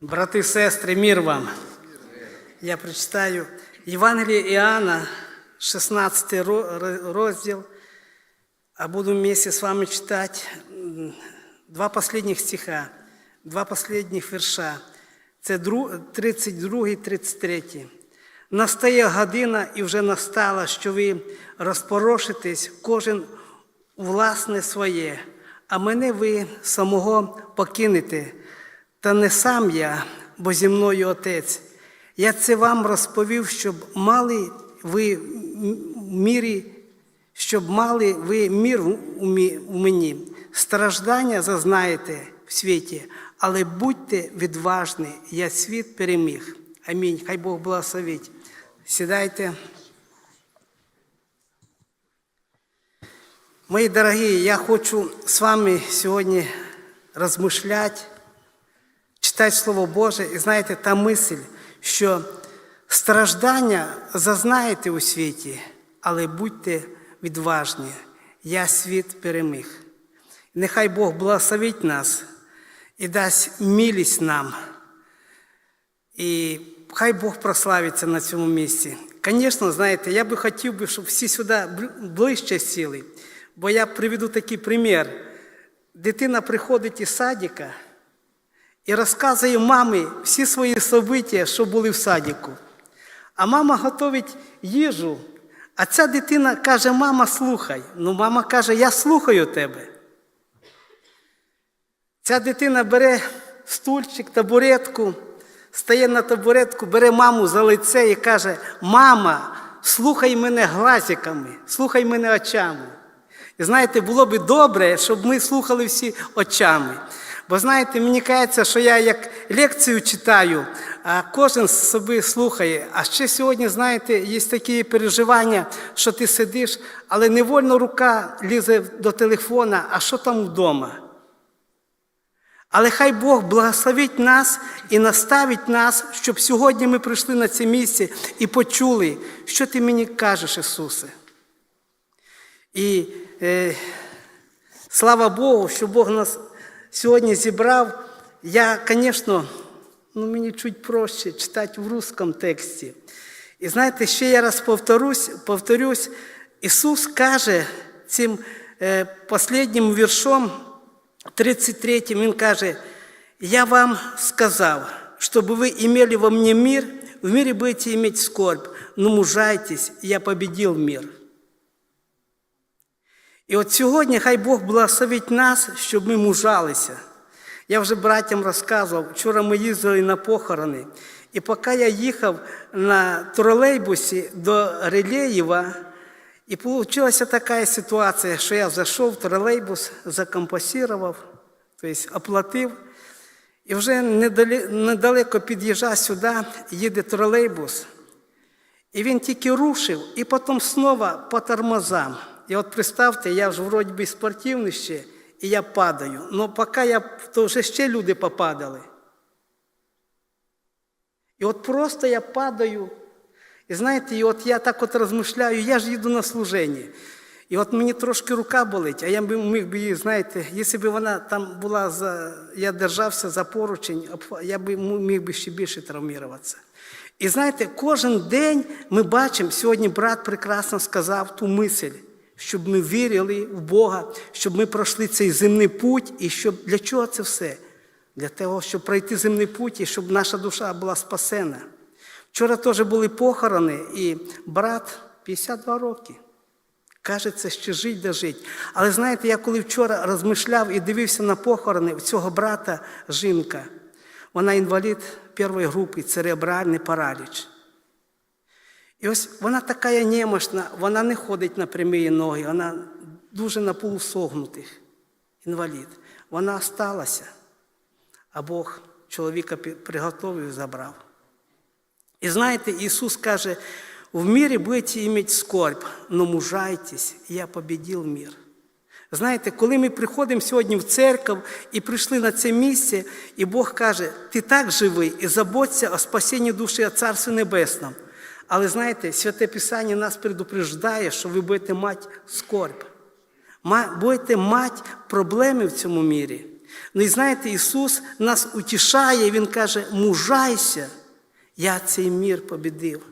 Брати сестри, мир вам. Я прочитаю Євангеліє Іоанна, 16 ро- ро- розділ, а буду вместе с вами читать м, два последних стиха, два последних верша. Це дру- 32 33. Настає година і вже настала, що ви розпорошитесь кожен власне своє, а мене ви самого покинете. Та не сам я, бо зі мною Отець. Я це вам розповів, щоб мали ви мірі, щоб мали ви мір у мені. Страждання зазнаєте в світі, але будьте відважні, я світ переміг. Амінь. Хай Бог благословить. Сідайте. Мої дорогі, я хочу з вами сьогодні розмишляти, читати Слово Боже, і знаєте, та мисль, що страждання зазнаєте у світі, але будьте відважні. Я світ переміг. Нехай Бог благословить нас і дасть милість нам. І хай Бог прославиться на цьому місці. Звісно, знаєте, я би хотів би, щоб всі сюди ближче сіли, бо я приведу такий примір. Дитина приходить із садика і розказує мамі всі свої события, що були в садику. А мама готовить їжу, а ця дитина каже: мама, слухай. Ну, мама каже, я слухаю тебе. Ця дитина бере стульчик, табуретку, стає на табуретку, бере маму за лице і каже: Мама, слухай мене глазиками, слухай мене очами. І знаєте, було б добре, щоб ми слухали всі очами. Бо знаєте, мені кажеться, що я як лекцію читаю, а кожен собі слухає. А ще сьогодні, знаєте, є такі переживання, що ти сидиш, але невольно рука лізе до телефона, а що там вдома? Але хай Бог благословить нас і наставить нас, щоб сьогодні ми прийшли на це місце і почули, що ти мені кажеш, Ісусе. І е, слава Богу, що Бог нас сьогодні зібрав. Я, звісно, ну, мені чуть проще читати в русском тексті. І знаєте, ще я раз повторюсь, повторюсь Ісус каже цим е, останнім віршом, 33 Він каже, я вам сказав, чтобы вы имели во мне мир, в мире будете иметь скорбь, но мужайтесь, я победил мир. І от сьогодні хай Бог благословить нас, щоб ми мужалися. Я вже братям розказував, вчора ми їздили на похорони, і поки я їхав на тролейбусі до Релєєва, і вийшла така ситуація, що я зайшов в тролейбус, закомпасував, тобто оплатив, і вже недалеко під'їжджав сюди, їде тролейбус. І він тільки рушив, і потім знову по тормозам. І от представте, я ж вроді би спортивний ще, і я падаю. Ну поки я, то вже ще люди попадали. І от просто я падаю. І знаєте, і от я так от розмишляю, я ж їду на служення. І от мені трошки рука болить, а я б міг би її, знаєте, якщо б вона там була за, я держався за поручень, я б міг би ще більше травмуватися. І знаєте, кожен день ми бачимо, сьогодні брат прекрасно сказав ту мисль, щоб ми вірили в Бога, щоб ми пройшли цей земний путь, і щоб для чого це все? Для того, щоб пройти земний путь і щоб наша душа була спасена. Вчора теж були похорони, і брат 52 роки. Кажеться, ще жить да жить. Але знаєте, я коли вчора розмишляв і дивився на похорони цього брата жінка, вона інвалід першої групи, церебральний параліч. І ось вона така немощна, вона не ходить на прямі ноги, вона дуже на полусогнутих, інвалід. Вона сталася, а Бог чоловіка приготовив і забрав. І знаєте, Ісус каже, в мире будете иметь скорбь, но мужайтесь, я победил мир. Знаєте, коли ми приходимо сьогодні в церкву і прийшли на це місце, і Бог каже, ти так живий і заботься о спасінні душі о Царстві Небесному. Але знаєте, Святе Писання нас предупреждає, що ви будете мати скорбь. Будете мати проблеми в цьому мірі. Ну і знаєте, Ісус нас утішає, Він каже, мужайся, я цей мір побідив.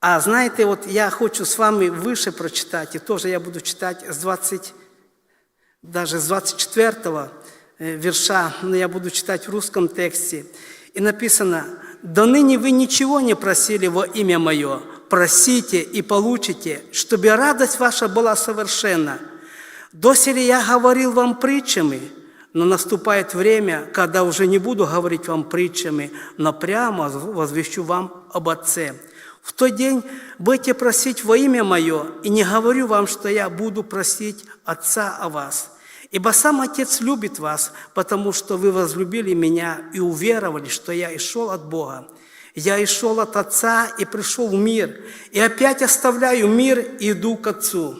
А знаєте, от я хочу з вами вище прочитати, теж я буду читати з 20, даже з 24 е, вірша, но я буду читать в русском тексте. И написано, «До ныне вы ничего не просили во имя Мое, просите и получите, чтобы радость ваша была совершенна. Доселе я говорил вам притчами, но наступает время, когда уже не буду говорить вам притчами, но прямо возвещу вам об Отце. В тот день будете просить во имя Мое, и не говорю вам, что я буду просить Отца о вас. Ибо сам Отец любит вас, потому что вы возлюбили Меня и уверовали, что я и шел от Бога. Я и шел от Отца и пришел в мир, и опять оставляю мир и иду к Отцу.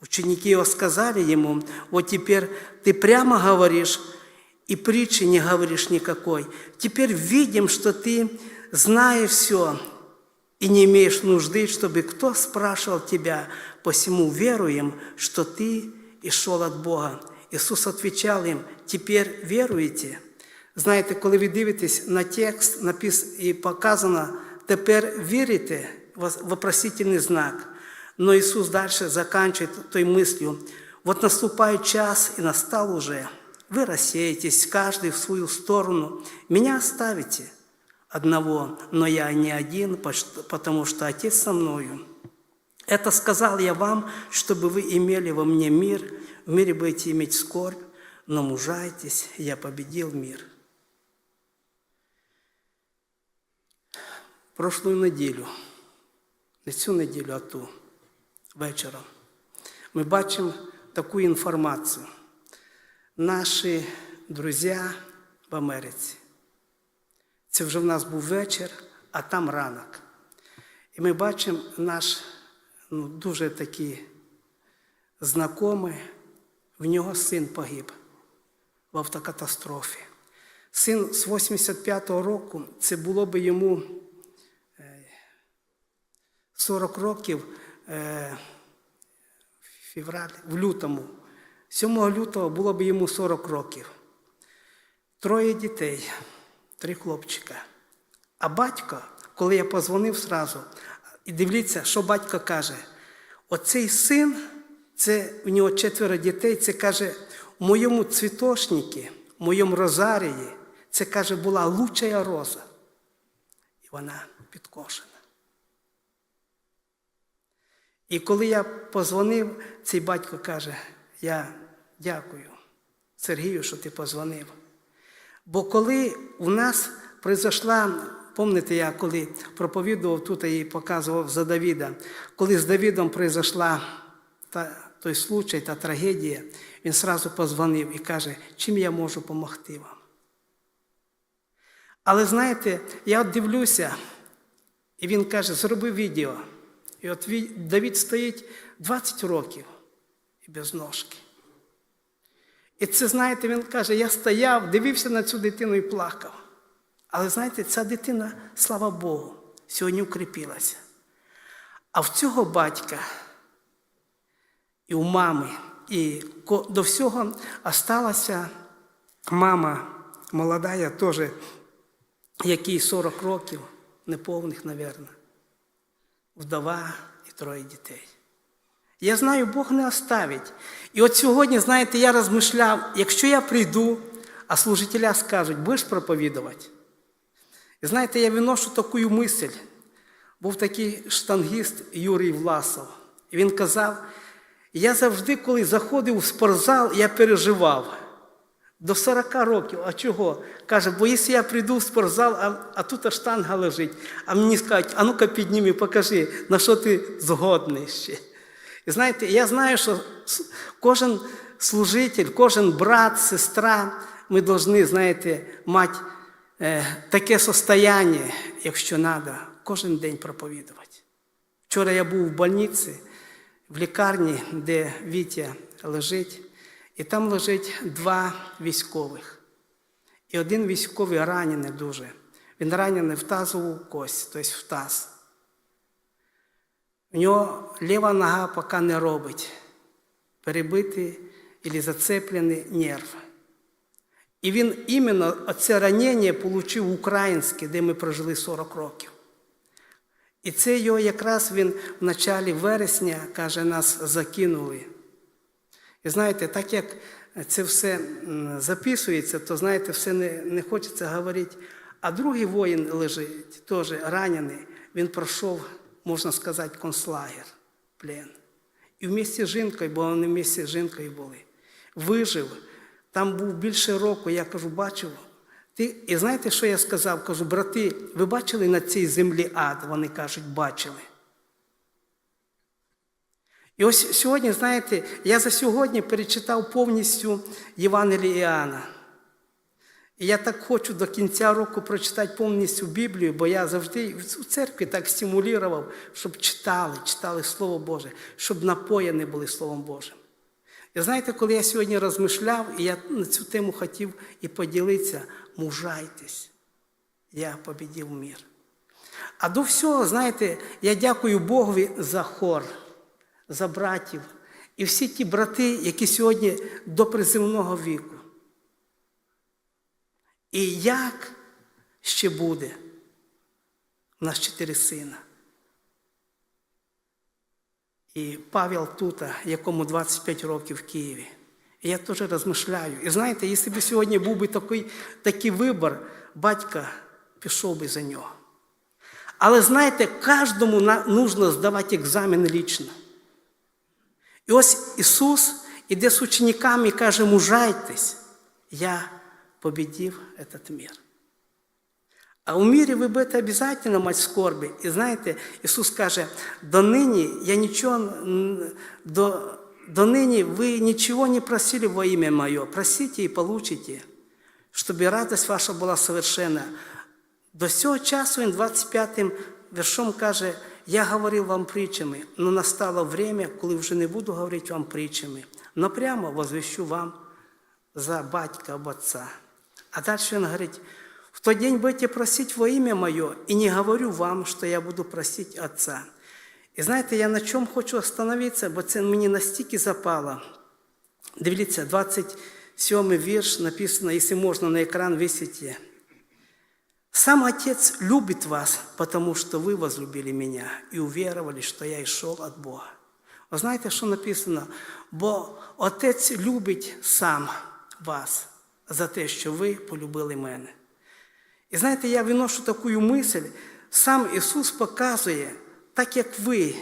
Ученики его сказали ему, вот теперь ты прямо говоришь, и притчи не говоришь никакой. Теперь видим, что ты знаешь все, и не имеешь нужды, чтобы кто спрашивал тебя, посему веруем, что ты и шел от Бога. Ісус відповідав їм, тепер віруєте? Знаєте, коли ви дивитесь на текст, напис і показано, тепер вірите, вопросительний знак. Но Ісус далі заканчивает той мыслью, вот наступает час, и настал уже. Вы рассеетесь, каждый в свою сторону. Меня оставите одного, но я не один, потому что Отец со мною. Это сказал я вам, чтобы вы имели во мне мир. В мире будете иметь скорбь, но мужайтесь, я победил мир. Прошлую неділю, не цю неділю, а ту вечором, ми бачимо таку інформацію. Наші друзі в Америці. Це вже в нас був вечір, а там ранок. І ми бачимо наш ну, дуже такий знайомий, в нього син погиб в автокатастрофі. Син з 85-го року, це було би йому 40 років е, в в лютому. 7 лютого було б йому 40 років. Троє дітей, три хлопчика. А батько, коли я позвонив сразу, і дивіться, що батько каже: оцей син, це у нього четверо дітей, це каже, у моєму цвітошнику, в моєму розарії, це каже, була лучшая роза. І вона підкошена. І коли я позвонив, цей батько каже, я дякую Сергію, що ти позвонив. Бо коли у нас прийшла, пам'ятаєте, я коли проповідував тут і показував за Давіда, коли з Давідом прийшла та, той случай, та трагедія, він сразу позвонив і каже, чим я можу допомогти вам. Але знаєте, я от дивлюся, і він каже, зроби відео. І от Давід стоїть 20 років і без ножки. І це, знаєте, він каже, я стояв, дивився на цю дитину і плакав. Але знаєте, ця дитина, слава Богу, сьогодні укріпилася. А в цього батька і у мами, і до всього осталася мама молода, теж, якій 40 років, неповних, мабуть вдова і троє дітей. Я знаю, Бог не оставить. І от сьогодні, знаєте, я розмишляв, якщо я прийду, а служителя скажуть, будеш проповідувати. І знаєте, я виношу таку мисль. Був такий штангіст Юрій Власов. І він казав, я завжди, коли заходив у спортзал, я переживав. До 40 років. А чого? Каже, бо якщо я прийду в спортзал, а а тут штанга лежить, а мені скажуть, а ну-ка підніми, покажи, на що ти згодний ще. І знаєте, я знаю, що кожен служитель, кожен брат, сестра, ми повинні, знаєте, мати е, таке состояння, якщо треба, кожен день проповідувати. Вчора я був в больниці, в лікарні, де Вітя лежить. І там лежить два військових. І один військовий ранений дуже. Він ранений в тазову кость, тобто в таз. У нього ліва нога поки не робить. Перебитий або зацеплений нерв. І він іменно це ранення отримав українське, де ми прожили 40 років. І це його якраз він в началі вересня, каже, нас закинули. І знаєте, так як це все записується, то знаєте, все не, не хочеться говорити. А другий воїн лежить, теж ранений, він пройшов, можна сказати, концлагер, плен. І вмісті з жінкою, бо вони вмісті з жінкою були. Вижив. Там був більше року, я кажу, бачив. Ти, і знаєте, що я сказав? Кажу, брати, ви бачили на цій землі ад? Вони кажуть, бачили. І ось сьогодні, знаєте, я за сьогодні перечитав повністю Євангеліє Іоанна. І я так хочу до кінця року прочитати повністю Біблію, бо я завжди у церкві так стимулював, щоб читали, читали Слово Боже, щоб напоєні були Словом Божим. І знаєте, коли я сьогодні розмишляв, і я на цю тему хотів і поділитися, мужайтесь, я побідів мір. А до всього, знаєте, я дякую Богові за хор, за братів і всі ті брати, які сьогодні до приземного віку. І як ще буде? У нас чотири сина. І Павел Тута, якому 25 років в Києві. І я теж розмишляю. І знаєте, якщо б сьогодні був би такий, такий вибір, батька пішов би за нього. Але знаєте, кожному нужно здавати екзамен лічно. І ось Ісус іде з учениками і каже, мужайтесь, я победив этот мир. А у мірі ви будете обов'язково мати скорби. І знаєте, Ісус каже, донині я нічого, до, донині ви нічого не просили во ім'я Моє, просите і получите, щоб радость ваша була совершенна. До цього часу він 25-м вершом каже, я говорив вам притчами, але настало время, коли вже не буду говорити вам притчами, но прямо возвещу вам за батька об отца. А дальше він говорить, в тот день будете просить во имя Мое, и не говорю вам, что я буду просить Отца. І знаєте, я на чому хочу остановитися, бо це мені настільки запало. Дивіться, 27 вірш написано, якщо можна на екран висіти. Сам Отец любит вас, потому что вы возлюбили меня и уверовали, что я йшов от Бога. Ви знаєте, що написано? Бо Отець любить сам вас за те, що ви полюбили мене. І знаєте, я виношу таку мисль, сам Ісус показує, так як ви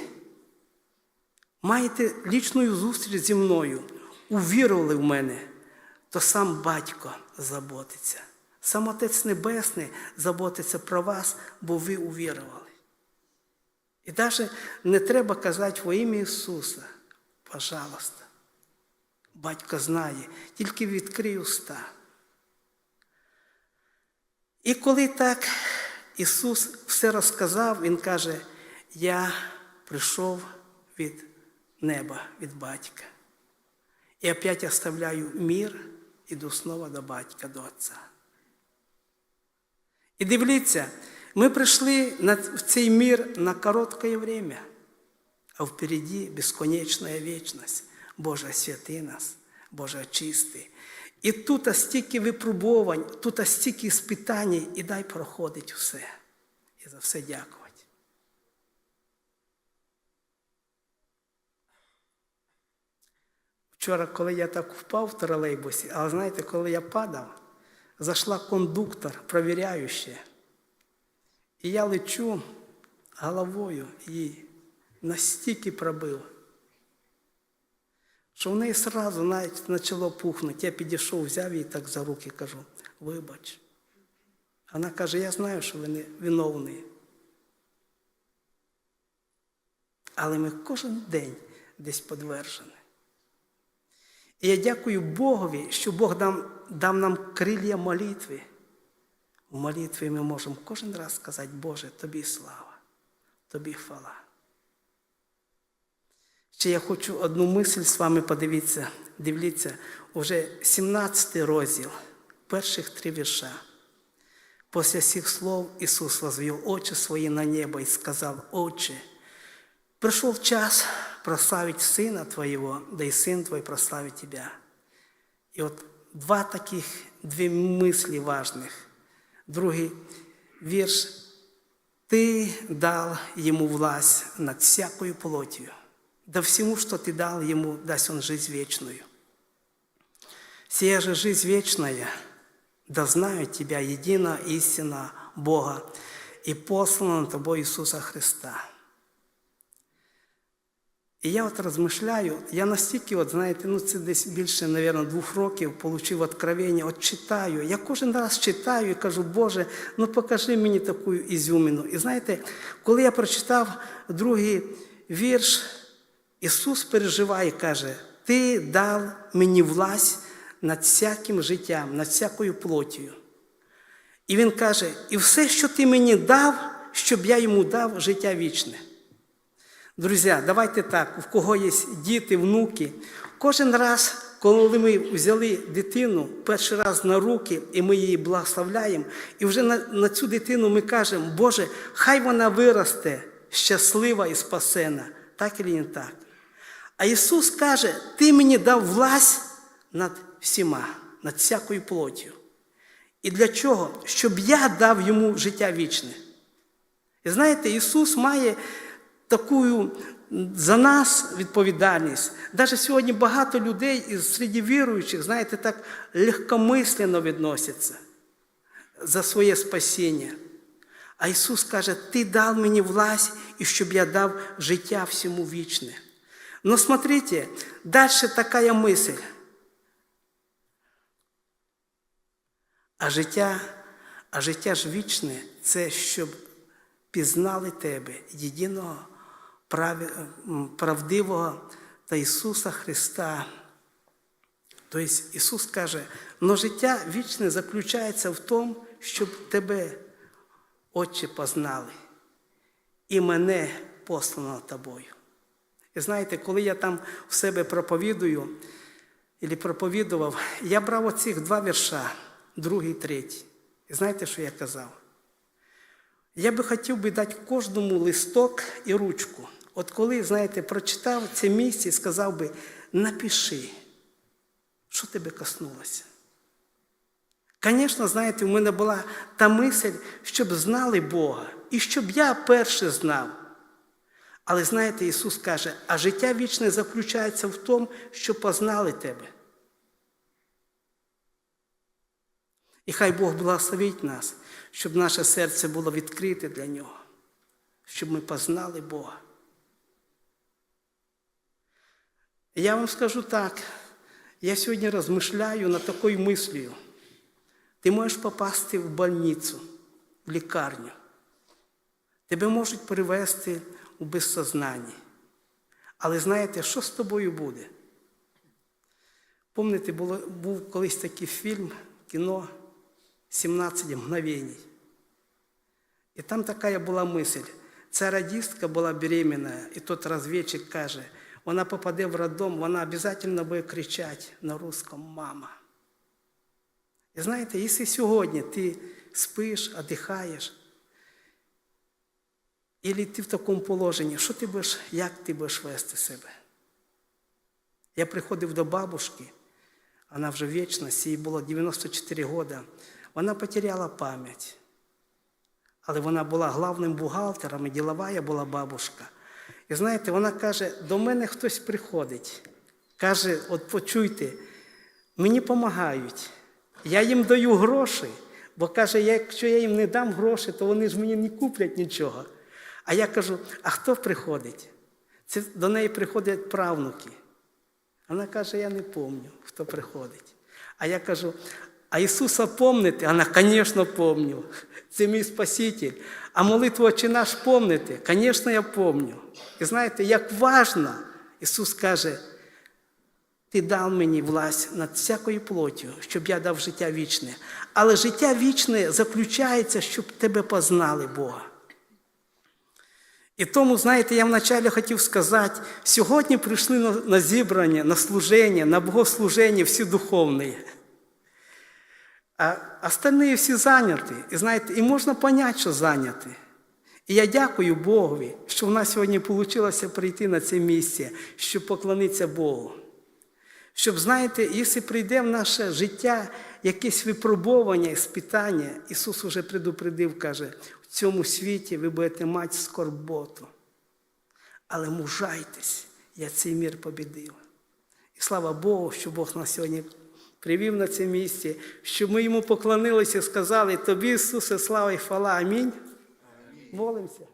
маєте лічну зустріч зі мною, увірували в мене, то сам батько заботиться. Сам Отець Небесний заботиться про вас, бо ви увірували. І навіть не треба казати во ім'я Ісуса, пожалуйста. Батько знає, тільки відкрий уста. І коли так Ісус все розказав, Він каже, я прийшов від неба, від батька. І опять оставляю мір, іду знову до батька, до Отця. І дивіться, ми прийшли в цей мір на коротке время, а впереді безконечна вічність. Боже, святи нас, Боже, очисти. І тут стільки випробувань, тут стільки спитань, і дай проходить все. І за все дякувати. Вчора, коли я так впав в тролейбусі, а знаєте, коли я падав, зайшла кондуктор, провіряючи. І я лечу головою і настільки пробив що в неї одразу навіть почало пухнути. Я підійшов, взяв її так за руки кажу, вибач. Вона каже, я знаю, що ви не виновний. Але ми кожен день десь подвержені. І я дякую Богові, що Бог дав, дав нам крилля молитви. В молитві ми можемо кожен раз сказати, Боже, тобі слава, тобі хвала. Ще я хочу одну мисль з вами подивитися. Дивіться, уже 17 розділ, перших три вірша. Після цих слов Ісус возвів очі свої на небо і сказав, Отче, прийшов час прославити Сина Твоєго, да і Син Твой прославить Тебя. І от два таких, дві мислі важних. Другий вірш. Ты дал ему власть над всякою плотью. Да всему, что ты дал ему, даст он жизнь вечную. Сия же жизнь вечная, да знают тебя едино истина Бога и послана тобой Иисуса Христа. І я от розмишляю, я настільки, от, знаєте, ну це десь більше, мабуть, двох років отримав откровення, от читаю. Я кожен раз читаю і кажу, Боже, ну покажи мені таку ізюмину. І знаєте, коли я прочитав другий вірш, Ісус переживає каже, Ти дав мені власть над всяким життям, над всякою плотію. І Він каже, і все, що ти мені дав, щоб я йому дав життя вічне. Друзі, давайте так, у кого є діти, внуки, кожен раз, коли ми взяли дитину перший раз на руки, і ми її благословляємо, і вже на, на цю дитину ми кажемо, Боже, хай вона виросте щаслива і спасена, так і не так. А Ісус каже, Ти мені дав власть над всіма, над всякою плоттю. І для чого? Щоб я дав йому життя вічне. І знаєте, Ісус має таку за нас відповідальність. Навіть сьогодні багато людей із серед віруючих, знаєте, так легкомислено відносяться за своє спасіння. А Ісус каже, Ти дав мені власть, і щоб я дав життя всьому вічне. Но смотрите, дальше такая мысль. А життя, а життя ж вічне це щоб пізнали тебе, єдиного правдивого та Ісуса Христа. Тобто Ісус каже, но життя вічне заключається в тому, щоб тебе, Отче, познали, і мене послано тобою. І знаєте, коли я там в себе проповідую, або проповідував, я брав оцих два вірша, другий, третій. І знаєте, що я казав? Я би хотів би дати кожному листок і ручку. От коли, знаєте, прочитав це місце і сказав би, напиши, що тебе коснулося. Звісно, знаєте, у мене була та мисль, щоб знали Бога, і щоб я перше знав. Але знаєте, Ісус каже, а життя вічне заключається в тому, що познали тебе. І хай Бог благословить нас, щоб наше серце було відкрите для Нього, щоб ми познали Бога. Я вам скажу так, я сьогодні розмишляю над такою мислею. Ти можеш попасти в больницю, в лікарню. Тебе можуть привести у безсознанні. Але знаєте, що з тобою буде? Помните, було, був колись такий фільм, кіно 17 мгновений. І там така була мисль. Ця радістка була беременна, і тот розвідчик каже, вона попаде в роддом, вона обов'язково буде кричати на русском «мама». І знаєте, якщо сьогодні ти спиш, одихаєш, Ілі ти в такому положенні, що ти будеш, як ти будеш вести себе? Я приходив до бабушки, вона вже вічна, їй було 94 роки. Вона потеряла пам'ять. Але вона була главним бухгалтером, і ділова була бабушка. І знаєте, вона каже, до мене хтось приходить. Каже, от почуйте, мені допомагають. Я їм даю гроші, бо каже, якщо я їм не дам гроші, то вони ж мені не куплять нічого. А я кажу, а хто приходить? Це до неї приходять правнуки. Вона каже, я не пам'ятаю, хто приходить. А я кажу, а Ісуса помните? Вона, звісно, пам'ятаю. Це мій Спаситель. А молитву «Отче наш помните? Звісно, я пам'ятаю. І знаєте, як важно, Ісус каже, ти дав мені власть над всякою плоттю, щоб я дав життя вічне. Але життя вічне заключається, щоб тебе познали Бога. І тому, знаєте, я вначалі хотів сказати, сьогодні прийшли на, зібрання, на служення, на богослуження всі духовні. А остальні всі зайняті. І знаєте, і можна поняти, що зайняті. І я дякую Богові, що в нас сьогодні вийшло прийти на це місце, щоб поклонитися Богу. Щоб, знаєте, якщо прийде в наше життя якесь випробування, спитання, Ісус уже предупредив, каже, в цьому світі ви будете мати скорботу. Але мужайтесь, я цей мір побідив. І слава Богу, що Бог нас сьогодні привів на це місце, щоб ми йому поклонилися і сказали, тобі, Ісусе, слава і хвала. Амінь. Молимося.